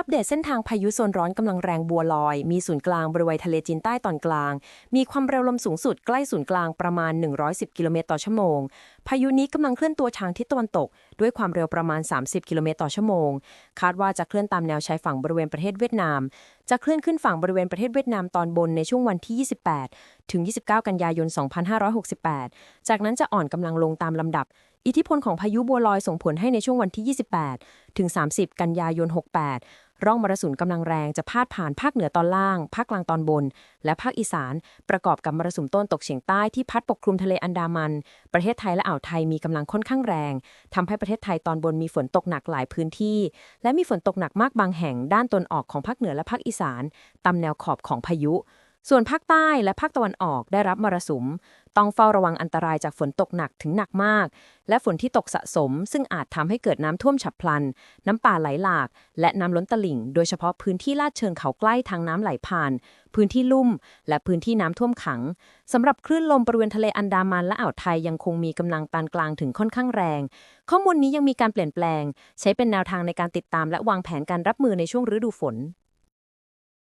อัปเดตเส้นทางพายุโซนร้อนกำลังแรงบัวลอย มีศูนย์กลางบริเวณทะเลจีนใต้ตอนกลาง มีความเร็วลมสูงสุดใกล้ศูนย์กลางประมาณ 110 กิโลเมตรต่อชั่วโมง พายุนี้กำลังเคลื่อนตัวทางทิศตะวันตก ด้วยความเร็วประมาณ 30 กิโลเมตรต่อชั่วโมง คาดว่าจะเคลื่อนตามแนวชายฝั่งบริเวณประเทศเวียดนาม จะเคลื่อนขึ้นฝั่งบริเวณประเทศเวียดนามตอนบนในช่วงวันที่ 28 ถึง 29 กันยายน 2568 จากนั้นจะอ่อนกำลังลงตามลำดับอิทธิพลของพายุบัวลอยส่งผลให้ในช่วงวันที่ 28 ถึง 30 กันยายน 68 ร่องมรสุมกำลังแรงจะพาดผ่านภาคเหนือตอนล่าง ภาคกลางตอนบน และภาคอีสาน ประกอบกับมรสุมต้นตกเฉียงใต้ที่พัดปกคลุมทะเลอันดามัน ประเทศไทยและอ่าวไทยมีกำลังค่อนข้างแรงทำให้ประเทศไทยตอนบนมีฝนตกหนักหลายพื้นที่ และมีฝนตกหนักมากบางแห่งด้านตนออกของภาคเหนือและภาคอีสานตามแนวขอบของพายุ ส่วนภาคใต้และภาคตะวันออกได้รับมรสุม ต้องเฝ้าระวังอันตรายจากฝนตกหนักถึงหนักมาก และฝนที่ตกสะสม ซึ่งอาจทำให้เกิดน้ำท่วมฉับพลัน น้ำป่าไหลหลาก และน้ำล้นตลิ่ง โดยเฉพาะพื้นที่ลาดเชิงเขาใกล้ทางน้ำไหลผ่าน พื้นที่ลุ่ม และพื้นที่น้ำท่วมขังสำหรับคลื่นลมบริเวณทะเลอันดามันและอ่าวไทยยังคงมีกำลังปานกลางถึงค่อนข้างแรง ข้อมูลนี้ยังมีการเปลี่ยนแปลง ใช้เป็นแนวทางในการติดตาม และวางแผนการรับมือในช่วงฤดูฝน